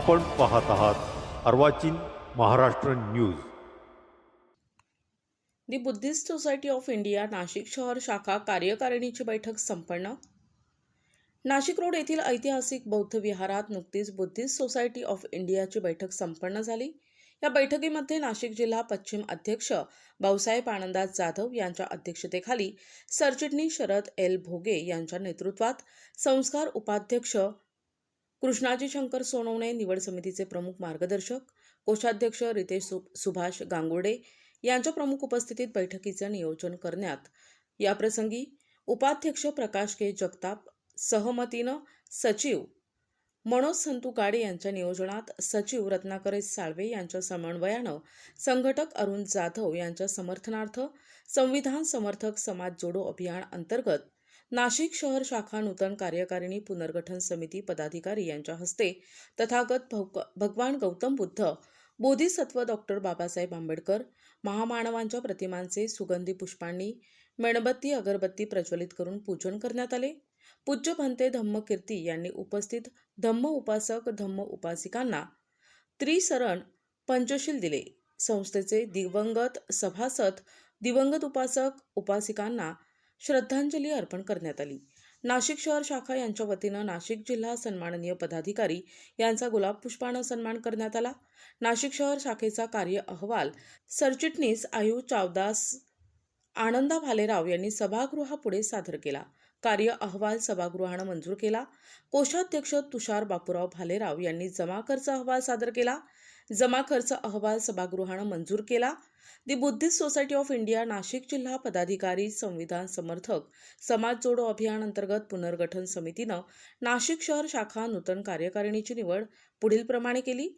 आपण पाहत आहात Arvachin Maharashtra news. The Buddhist society of India Nashik शहर शाखा कार्यकारिणीची बैठक संपन्न. नाशिक रोड येथील ऐतिहासिक बौद्ध विहारात नुकतीच बुद्धिस्ट सोसायटी ऑफ इंडियाची बैठक संपन्न झाली. या बैठकीमध्ये नाशिक जिल्हा पश्चिम अध्यक्ष भाऊसाहेब आनंदास जाधव यांच्या अध्यक्षतेखाली सरचिटणीस शरद एल भोगे यांच्या नेतृत्वात संस्कार उपाध्यक्ष कृष्णाजी शंकर सोनवणे निवड समितीचे प्रमुख मार्गदर्शक कोषाध्यक्ष रितेश सु सुभाष गांगुर्डे यांच्या प्रमुख उपस्थितीत बैठकीचं नियोजन करण्यात. याप्रसंगी उपाध्यक्ष प्रकाश के. जगताप सहमतीनं सचिव मनोज संतू काडे यांच्या नियोजनात सचिव रत्नाकर साळवे यांच्या समन्वयानं संघटक अरुण जाधव यांच्या समर्थनार्थ संविधान समर्थक समाज जोडो अभियान अंतर्गत नाशिक शहर शाखा नूतन कार्यकारिणी पुनर्गठन समिती पदाधिकारी यांच्या हस्ते तथागत भगवान गौतम बुद्ध बोधिसत्व डॉक्टर बाबासाहेब आंबेडकर महामानवांच्या प्रतिमांचे सुगंधी पुष्पांनी मेणबत्ती अगरबत्ती प्रज्वलित करून पूजन करण्यात आले. पूज्य भंते धम्मकीर्ती यांनी उपस्थित धम्म उपासक धम्म उपासिकांना त्रिसरण पंचशील दिले. संस्थेचे दिवंगत सभासद दिवंगत उपासक उपासिकांना श्रद्धांजली अर्पण करण्यात आली. नाशिक शहर शाखा यांच्या वतीनं नाशिक जिल्हा सन्माननीय पदाधिकारी यांचा गुलाब पुष्पानं सन्मान करण्यात आला. नाशिक शहर शाखेचा कार्य अहवाल सरचिटणीस आयु चावदास आनंदा भालेराव यांनी सभागृहापुढे सादर केला. कार्य अहवाल सभागृहानं मंजूर केला. कोषाध्यक्ष तुषार बापूराव भालेराव यांनी जमा खर्च अहवाल सादर केला. जमा खर्च अहवाल सभागृहानं मंजूर केला. The Buddhist society of India Nashik जिल्हा पदाधिकारी संविधान समर्थक समाज जोडो अभियान अंतर्गत पुनर्गठन समितीनं नाशिक शहर शाखा नूतन कार्यकारिणीची निवड पुढीलप्रमाणे केली.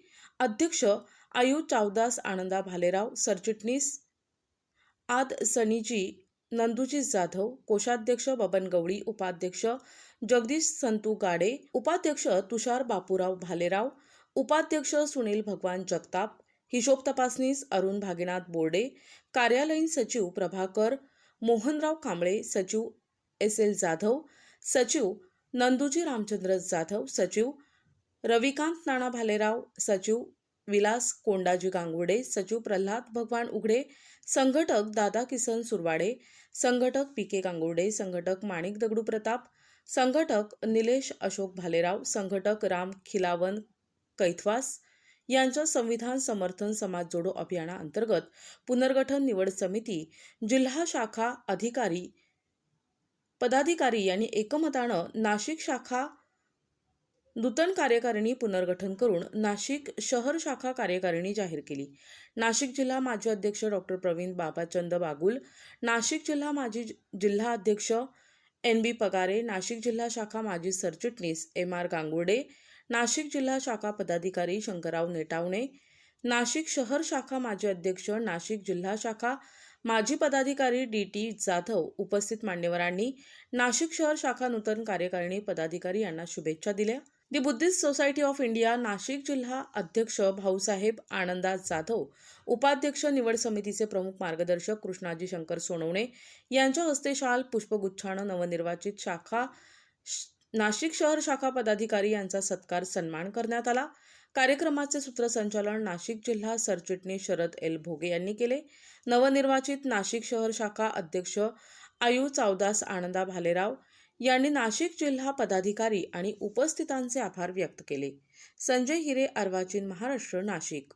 अध्यक्ष आयु चावदास आनंदा भालेराव सरचिटणीस आद सनीजी नंदुजी जाधव कोषाध्यक्ष बबन गवळी उपाध्यक्ष जगदीश संतू गाडे उपाध्यक्ष तुषार बापूराव भालेराव उपाध्यक्ष सुनील भगवान जगताप हिशोब तपासनीस अरुण भागीनाथ बोर्डे कार्यालयीन सचिव प्रभाकर मोहनराव कांबळे सचिव एस एल जाधव सचिव नंदुजी रामचंद्र जाधव सचिव रविकांत नाना भालेराव सचिव विलास कोंडाजी गांगुडे सचिव प्रल्हाद भगवान उघडे संघटक दादा किसन सुरवाडे संघटक पी के गांगुर्डे संघटक माणिक दगडू प्रताप संघटक निलेश अशोक भालेराव संघटक राम खिलावन कैथवास यांच्या संविधान समर्थन समाज जोडो अभियानाअंतर्गत पुनर्गठन निवड समिती जिल्हा शाखा अधिकारी पदाधिकारी यांनी एकमतानं नाशिक शाखा नूतन कार्यकारिणी पुनर्गठन करून नाशिक शहर शाखा कार्यकारिणी जाहीर केली. नाशिक जिल्हा माजी अध्यक्ष डॉक्टर प्रवीण बाबाचंद बागुल नाशिक जिल्हा माजी जिल्हा अध्यक्ष एन बी पगारे नाशिक जिल्हा शाखा माजी सरचिटणीस एम आर गांगुर्डे नाशिक जिल्हा शाखा पदाधिकारी शंकरराव नेटावणे नाशिक शहर शाखा माजी अध्यक्ष नाशिक जिल्हा शाखा माजी पदाधिकारी डी टी जाधव उपस्थित मान्यवरांनी नाशिक शहर शाखा नूतन कार्यकारिणी पदाधिकारी यांना शुभेच्छा दिल्या. The Buddhist society of India Nashik जिल्हा अध्यक्ष भाऊसाहेब आनंदास जाधव उपाध्यक्ष निवड समितीचे प्रमुख मार्गदर्शक कृष्णाजी शंकर सोनवणे यांच्या हस्ते शाल पुष्पगुच्छानं नवनिर्वाचित शाखा श- नाशिक शहर शाखा पदाधिकारी यांचा सत्कार सन्मान करण्यात आला. कार्यक्रमाचे सूत्रसंचालन नाशिक जिल्हा सरचिटणीस शरद एल. भोगे यांनी केले. नवनिर्वाचित नाशिक शहर शाखा अध्यक्ष आयु चावदास आनंदा भालेराव यांनी नाशिक जिल्हा पदाधिकारी आणि उपस्थितांचे आभार व्यक्त केले. संजय हिरे अर्वाचीन महाराष्ट्र नाशिक.